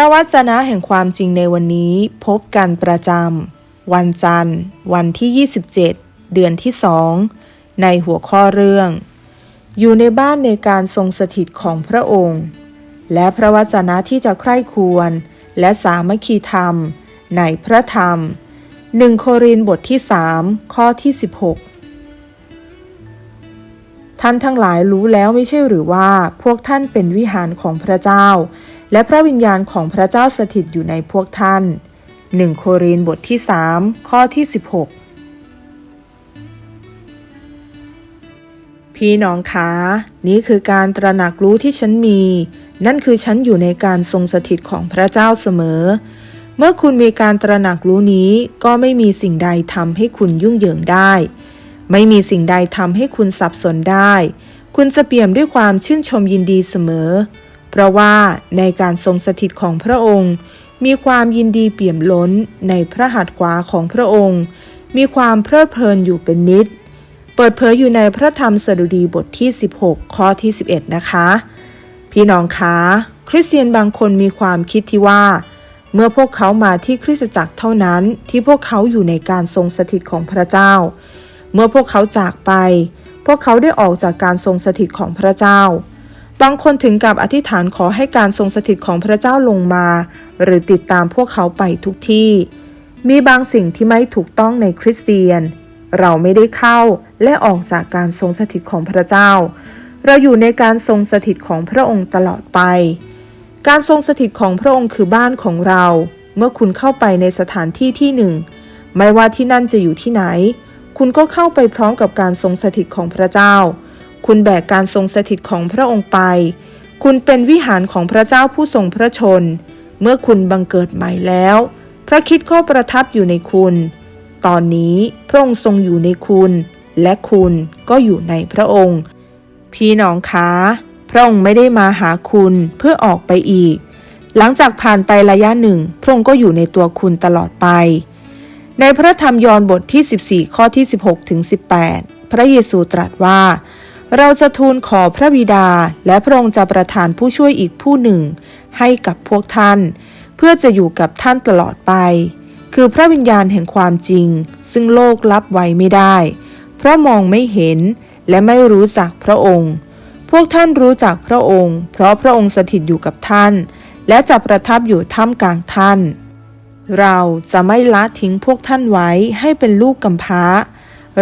ระวจนะแห่งความจริงในวันนี้พบกันประจำวันจันทร์ วันที่ 27 เดือนที่สองในหัวข้อเรื่อง อยู่ในบ้านในการทรงสถิตของพระองค์ และพระวจนะที่จะใคร่ควร และสามัคคีธรรม ในพระธรรม 1 โครินบทที่ 3 ข้อที่ 16ท่านทั้งหลายรู้แล้วไม่ใช่หรือว่าพวกท่านเป็นวิหารของพระเจ้า และพระวิญญาณของพระเจ้าสถิตอยู่ในพวกท่าน 1 โครินบทที่ 3 ข้อที่ 16 พี่น้องคะ นี่คือการตระหนักรู้ที่ฉันมี นั่นคือฉันอยู่ในการทรงสถิตของพระเจ้าเสมอ เมื่อคุณมีการตระหนักรู้นี้ก็ไม่มีสิ่งใดทำให้คุณยุ่งเหยิงได้ ไม่มีสิ่งใดทำให้คุณสับสนได้ คุณจะเปี่ยมด้วยความชื่นชมยินดีเสมอ เพราะว่าในการทรงสถิตของพระองค์ มีความยินดีเปี่ยมล้นในพระหัตถ์ขวาของพระองค์ มีความเพลิดเพลินอยู่เป็นนิด เปิดเผยอยู่ในพระธรรมสดุดีบทที่ 16 ข้อที่ 11 นะคะ พี่น้องคะคริสเตียนบางคนมีความคิดที่ว่า เมื่อพวกเขามาที่คริสตจักรเท่านั้นที่พวกเขาอยู่ในการทรงสถิตของพระเจ้า เมื่อพวกเขาจากไป พวกเขาได้ออกจากการทรงสถิตของพระเจ้า บางคนถึงกับอธิษฐานขอให้การทรงสถิตของพระเจ้าลงมา หรือติดตามพวกเขาไปทุกที่ มีบางสิ่งที่ไม่ถูกต้องในคริสเตียน เราไม่ได้เข้าและออกจากการทรงสถิตของพระเจ้า เราอยู่ในการทรงสถิตของพระองค์ตลอดไป การทรงสถิตของพระองค์คือบ้านของเรา เมื่อคุณเข้าไปในสถานที่ที่หนึ่ง ไม่ว่าที่นั่นจะอยู่ที่ไหน คุณก็เข้าไปพร้อมกับการทรงสถิตของพระเจ้า คุณแบกการทรงสถิตของพระองค์ไป คุณเป็นวิหารของพระเจ้าผู้ทรงพระชน เมื่อคุณบังเกิดใหม่แล้ว พระคิดก็ประทับอยู่ในคุณ ตอนนี้พระองค์ทรงอยู่ในคุณ และคุณก็อยู่ในพระองค์ พี่น้องคะพระองค์ไม่ได้มาหาคุณเพื่อออกไปอีก หลังจากผ่านไประยะหนึ่ง พระองค์ก็อยู่ในตัวคุณตลอดไป ในพระธรรมยอห์นบทที่ 14 ข้อที่ 16ถึง18 พระเยซูตรัสว่า เราจะทูลขอพระบิดาและพระองค์จะประทานผู้ช่วยอีกผู้หนึ่ง ให้กับพวกท่าน เพื่อจะอยู่กับท่านตลอดไป คือพระวิญญาณแห่งความจริง ซึ่งโลกรับไว้ไม่ได้ เพราะมองไม่เห็นและไม่รู้จักพระองค์ พวกท่านรู้จักพระองค์ เพราะพระองค์สถิตอยู่กับท่าน และจะประทับอยู่ท่ามกลางท่าน เราจะไม่ละทิ้งพวกท่านไว้ให้เป็นลูกกำพร้า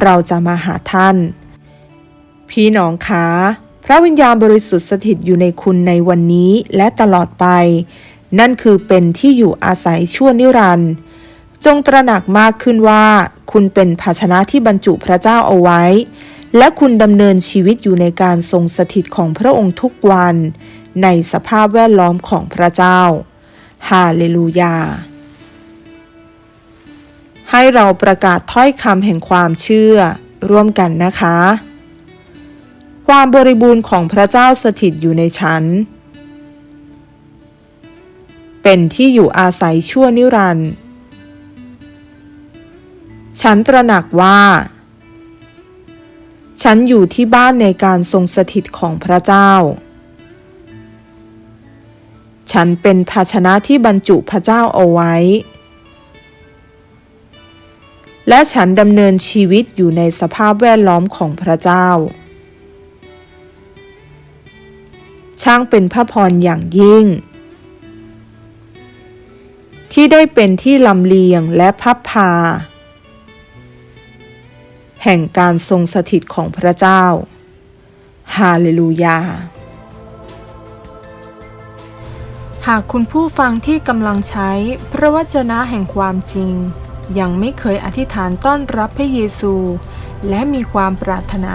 เราจะมาหาท่าน พี่น้องคะพระวิญญาณบริสุทธิ์สถิตอยู่ในคุณในวันนี้และตลอดไป นั่นคือเป็นที่อยู่อาศัยชั่วนิรันดร์จงตระหนักมากขึ้นว่า คุณเป็นภาชนะที่บรรจุพระเจ้าเอาไว้ และคุณดำเนินชีวิตอยู่ในการทรงสถิตของพระองค์ทุกวัน ในสภาพแวดล้อมของพระเจ้าฮาเลลูยา ให้เราประกาศถ้อยคำแห่งความเชื่อร่วมกันนะคะ ความบริบูรณ์ของพระเจ้าสถิตอยู่ในฉัน เป็นที่อยู่อาศัยชั่วนิรันดร์ ฉันตระหนักว่า ฉันอยู่ที่บ้านในการทรงสถิตของพระเจ้า ฉันเป็นภาชนะที่บรรจุพระเจ้าเอาไว้ และฉันดำเนินชีวิตอยู่ในสภาพแวดล้อมของพระเจ้า ช่างเป็นพระพรอย่างยิ่ง ที่ได้เป็นที่ลำเลียงและพับพา แห่งการทรงสถิตของพระเจ้า ฮาเลลูยา หากคุณผู้ฟังที่กำลังใช้พระวจนะแห่งความจริง ยังไม่เคยอธิษฐานต้อนรับพระเยซู และมีความปรารถนา